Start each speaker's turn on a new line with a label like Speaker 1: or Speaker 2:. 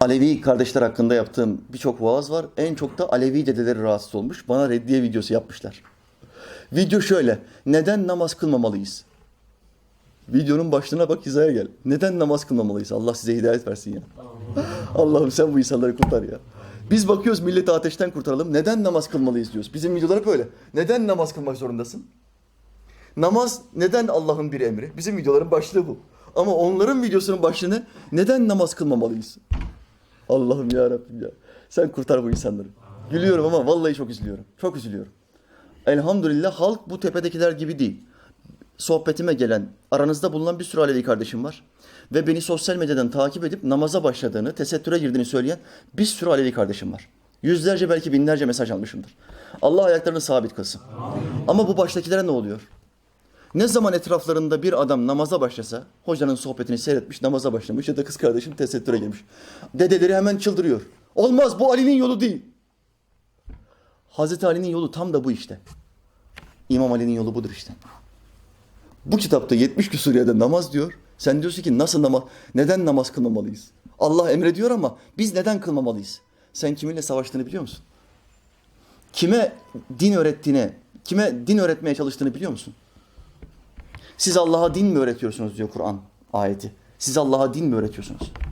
Speaker 1: Alevi kardeşler hakkında yaptığım birçok vaaz var. En çok da Alevi dedeleri rahatsız olmuş. Bana reddiye videosu yapmışlar. Video şöyle. Neden namaz kılmamalıyız? Videonun başlığına bak hizaya gel. Neden namaz kılmamalıyız? Allah size hidayet versin ya. Allah'ım sen bu insanları kurtar ya. Biz bakıyoruz milleti ateşten kurtaralım. Neden namaz kılmalıyız diyoruz. Bizim videolar hep öyle. Neden namaz kılmak zorundasın? Namaz neden Allah'ın bir emri? Bizim videoların başlığı bu. Ama onların videosunun başlığı ne? Neden namaz kılmamalıyız? Allah'ım ya Rabbim ya. Sen kurtar bu insanları. Gülüyorum ama vallahi çok üzülüyorum. Çok üzülüyorum. Elhamdülillah halk bu tepedekiler gibi değil. Sohbetime gelen, aranızda bulunan bir sürü Alevi kardeşim var. Ve beni sosyal medyadan takip edip namaza başladığını, tesettüre girdiğini söyleyen bir sürü Alevi kardeşim var. Yüzlerce belki binlerce mesaj almışımdır. Allah ayaklarını sabit kılsın. Ama bu baştakilere ne oluyor? Ne zaman etraflarında bir adam namaza başlasa, hocanın sohbetini seyretmiş, namaza başlamış ya da kız kardeşim tesettüre girmiş. Dedeleri hemen çıldırıyor. Olmaz bu Ali'nin yolu değil. Hazreti Ali'nin yolu tam da bu işte. İmam Ali'nin yolu budur işte. Bu kitapta 70 küsur yerde namaz diyor. Sen diyorsun ki nasıl namaz, neden namaz kılmamalıyız? Allah emrediyor ama biz neden kılmamalıyız? Sen kiminle savaştığını biliyor musun? Kime din öğrettiğine, kime din öğretmeye çalıştığını biliyor musun? Siz Allah'a din mi öğretiyorsunuz diyor Kur'an ayeti. Siz Allah'a din mi öğretiyorsunuz?